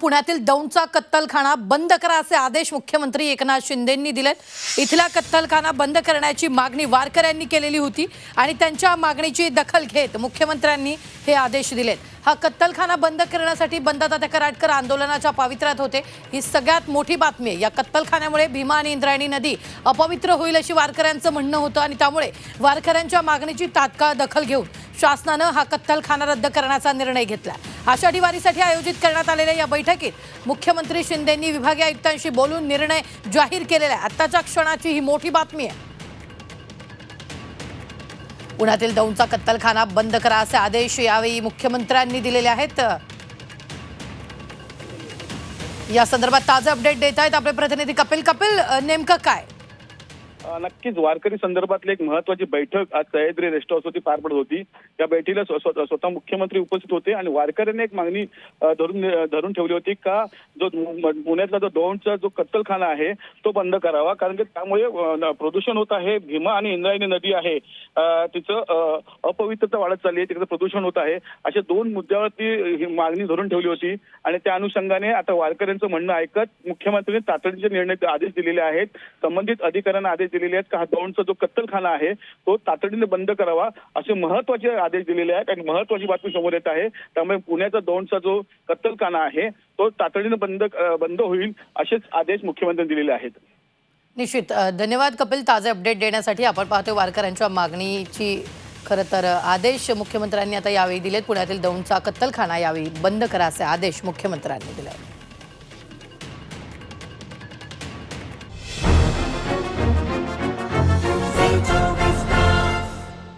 पुण्यातील दौंडचा कत्तलखाना बंद करा असे आदेश मुख्यमंत्री एकनाथ शिंदेंनी दिलेत. इथला कत्तलखाना बंद करण्याची मागणी वारकऱ्यांनी केलेली होती आणि त्यांच्या मागणीची दखल घेत मुख्यमंत्र्यांनी हे आदेश दिलेत. हा कत्तलखाना बंद करण्यासाठी बंदादादा कराडकर आंदोलनाच्या पावित्र्यात होते. ही सगळ्यात मोठी बातमी आहे. या कत्तलखान्यामुळे भीमा आणि इंद्रायणी नदी अपवित्र होईल अशी वारकऱ्यांचं म्हणणं होतं आणि त्यामुळे वारकऱ्यांच्या मागणीची तात्काळ दखल घेऊन शासनानं हा कत्तलखाना रद्द करण्याचा निर्णय घेतला. आषाढी वारीसाठी आयोजित करण्यात आलेल्या या बैठकीत मुख्यमंत्री शिंदेंनी विभागीय आयुक्तांशी बोलून निर्णय जाहीर केलेला आहे. आत्ताच्या क्षणाची ही मोठी बातमी आहे. पुण्यातील दौंडचा कत्तलखाना बंद करा असे आदेश यावेळी मुख्यमंत्र्यांनी दिलेले आहेत. या संदर्भात ताजे अपडेट देत आहेत आपले प्रतिनिधी कपिल. कपिल नेमकं काय? नक्कीच वारकरी संदर्भातली एक महत्वाची बैठक आज सह्याद्री रेस्ट हाऊस होती पार पडत होती. त्या बैठकीला स्वतः मुख्यमंत्री उपस्थित होते आणि वारकऱ्यांनी एक मागणी धरून धरून ठेवली होती का जो पुण्यातला जो दौंडचा जो कत्तलखाना आहे तो बंद करावा. कारण की त्यामुळे प्रदूषण होत आहे भीमा आणि इंद्रायणी नदी आहे. तिचं अपवित्रता वाढत चालली आहे तिकडे प्रदूषण होत आहे. अशा दोन मुद्द्यावरती ही मागणी धरून ठेवली होती. आणि त्या अनुषंगाने आता वारकऱ्यांचं म्हणणं ऐकत मुख्यमंत्र्यांनी तातडीचे निर्णय आदेश दिलेले आहेत. संबंधित अधिकाऱ्यांना आदेश दिलेले आहेत का हा दौंडचा जो कत्तलखाना आहे तो तातडीने बंद करावा असे महत्त्वाचे आदेश दिलेले आहेत आणि महत्वाची बातमी समोर येत आहे. त्यामुळे पुण्याचा दौंडचा जो कत्तलखाना आहे तो तातडीने बंद बंद होईल असेच आदेश मुख्यमंत्र्यांनी दिलेले आहेत. निश्चित. धन्यवाद कपिल. ताजे अपडेट देण्यासाठी आपण पाहतोय वारकऱ्यांच्या मागणीची खरं तर आदेश मुख्यमंत्र्यांनी आता यावेळी दिलेत. पुण्यातील दौंडचा कत्तलखाना यावेळी बंद करा असे आदेश मुख्यमंत्र्यांनी दिले